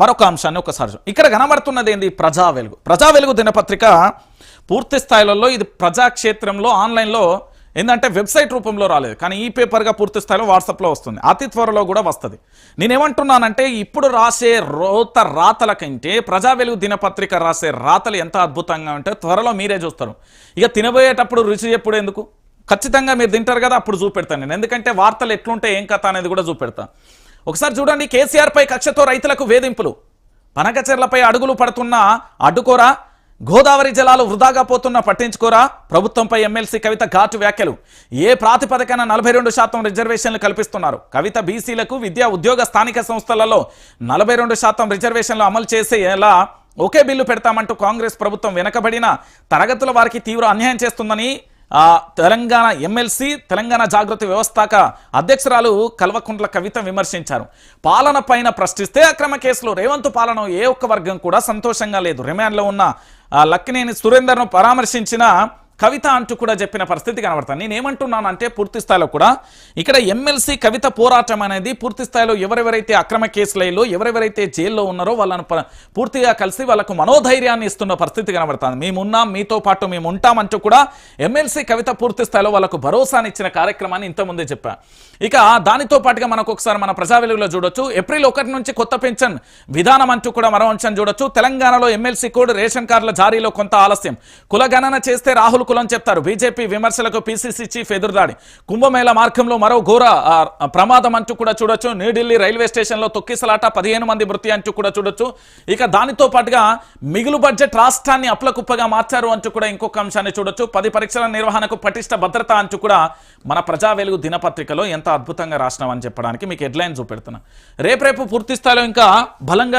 మరొక అంశాన్ని ఒకసారి ఇక్కడ కనబడుతున్నది ఏంది? ప్రజా వెలుగు. ప్రజా వెలుగు దినపత్రిక పూర్తి స్థాయిలలో ఇది ప్రజాక్షేత్రంలో ఆన్లైన్లో ఏంటంటే వెబ్సైట్ రూపంలో రాలేదు. కానీ ఈ పేపర్గా పూర్తి స్థాయిలో వాట్సాప్లో వస్తుంది. అతి త్వరలో కూడా వస్తుంది. నేనేమంటున్నానంటే ఇప్పుడు రాసే రోత రాతల కంటే ప్రజా వెలుగు దినపత్రిక రాసే రాతలు ఎంత అద్భుతంగా ఉంటే త్వరలో మీరే చూస్తారు. ఇక తినబోయేటప్పుడు రుచి ఎప్పుడు ఎందుకు? ఖచ్చితంగా మీరు తింటారు కదా అప్పుడు చూపెడతాను నేను. ఎందుకంటే వార్తలు ఎట్లుంటే ఏం కథ అనేది కూడా చూపెడతాను ఒకసారి చూడండి కేసీఆర్ పై కక్షతో రైతులకు వేధింపులు. పనకచెర్లపై అడుగులు పడుతున్న అడ్డుకోరా? గోదావరి జలాలు వృధాగా పోతున్నా పట్టించుకోరా? ప్రభుత్వంపై ఎమ్మెల్సీ కవిత ఘాటు వ్యాఖ్యలు. ఏ ప్రాతిపదికన నలభై రెండు శాతం రిజర్వేషన్లు కల్పిస్తున్నారు? కవిత బీసీలకు విద్యా ఉద్యోగ స్థానిక సంస్థలలో నలభై రెండు శాతం రిజర్వేషన్లు అమలు చేసేలా ఒకే బిల్లు పెడతామంటూ కాంగ్రెస్ ప్రభుత్వం వెనకబడిన తరగతుల వారికి తీవ్ర అన్యాయం చేస్తుందని తెలంగాణ ఎమ్మెల్సీ తెలంగాణ జాగృతి వ్యవస్థాక అధ్యక్షురాలు కల్వకుంట్ల కవిత విమర్శించారు. పాలన పైన ప్రశ్నిస్తే అక్రమ కేసులో రేవంత్ పాలన ఏ ఒక్క వర్గం కూడా సంతోషంగా లేదు. రిమాండ్లో ఉన్న లక్కినేని సురేందర్ను పరామర్శించిన కవిత అంటూ కూడా చెప్పిన పరిస్థితి కనబడతాను నేను ఏమంటున్నానంటే పూర్తి స్థాయిలో కూడా ఇక్కడ ఎమ్మెల్సీ కవిత పోరాటం అనేది పూర్తి స్థాయిలో ఎవరెవరైతే అక్రమ కేసులలో ఎవరెవరైతే జైల్లో ఉన్నారో వాళ్ళను పూర్తిగా కలిసి వాళ్ళకు మనోధైర్యాన్ని ఇస్తున్న పరిస్థితి కనబడుతుంది. మేమున్నాం మీతో పాటు మేము ఉంటామంటూ కూడా ఎమ్మెల్సీ కవిత పూర్తి స్థాయిలో వాళ్ళకు భరోసాని ఇచ్చిన కార్యక్రమాన్ని ఇంతకుముందే చెప్పా. ఇక దానితో పాటుగా మనకు ఒకసారి మన ప్రజా వెలుగులో చూడొచ్చు. ఏప్రిల్ ఒకటి నుంచి కొత్త పెన్షన్ విధానం అంటూ కూడా మరో అంశం చూడొచ్చు. తెలంగాణలో ఎమ్మెల్సీ కోడ్ రేషన్ కార్డుల జారీలో కొంత ఆలస్యం. కులగణన చేస్తే రాహుల్ కులం చెప్తారు. బీజేపీ విమర్శలకు పీసీసీ చీఫ్ ఎదురుదాడి. కుంభమేళ మార్గంలో మరో ఘోర ప్రమాదం అంటూ కూడా చూడొచ్చు. న్యూఢిల్లీ రైల్వే స్టేషన్లో తొక్కిసలాట పదిహేను మంది మృతి అంటూ కూడా చూడొచ్చు. ఇక దానితో పాటుగా మిగులు బడ్జెట్ రాష్ట్రాన్ని అప్లకుప్పగా మార్చారు అంటూ కూడా ఇంకొక అంశాన్ని చూడొచ్చు. పది పరీక్షల నిర్వహణకు పటిష్ట భద్రత అంటూ కూడా మన ప్రజా వెలుగు దినపత్రికలో ఎంత అద్భుతంగా రాసినామని చెప్పడానికి మీకు హెడ్లైన్ చూపెడుతున్నా. రేపు రేపు పూర్తి స్థాయిలో ఇంకా బలంగా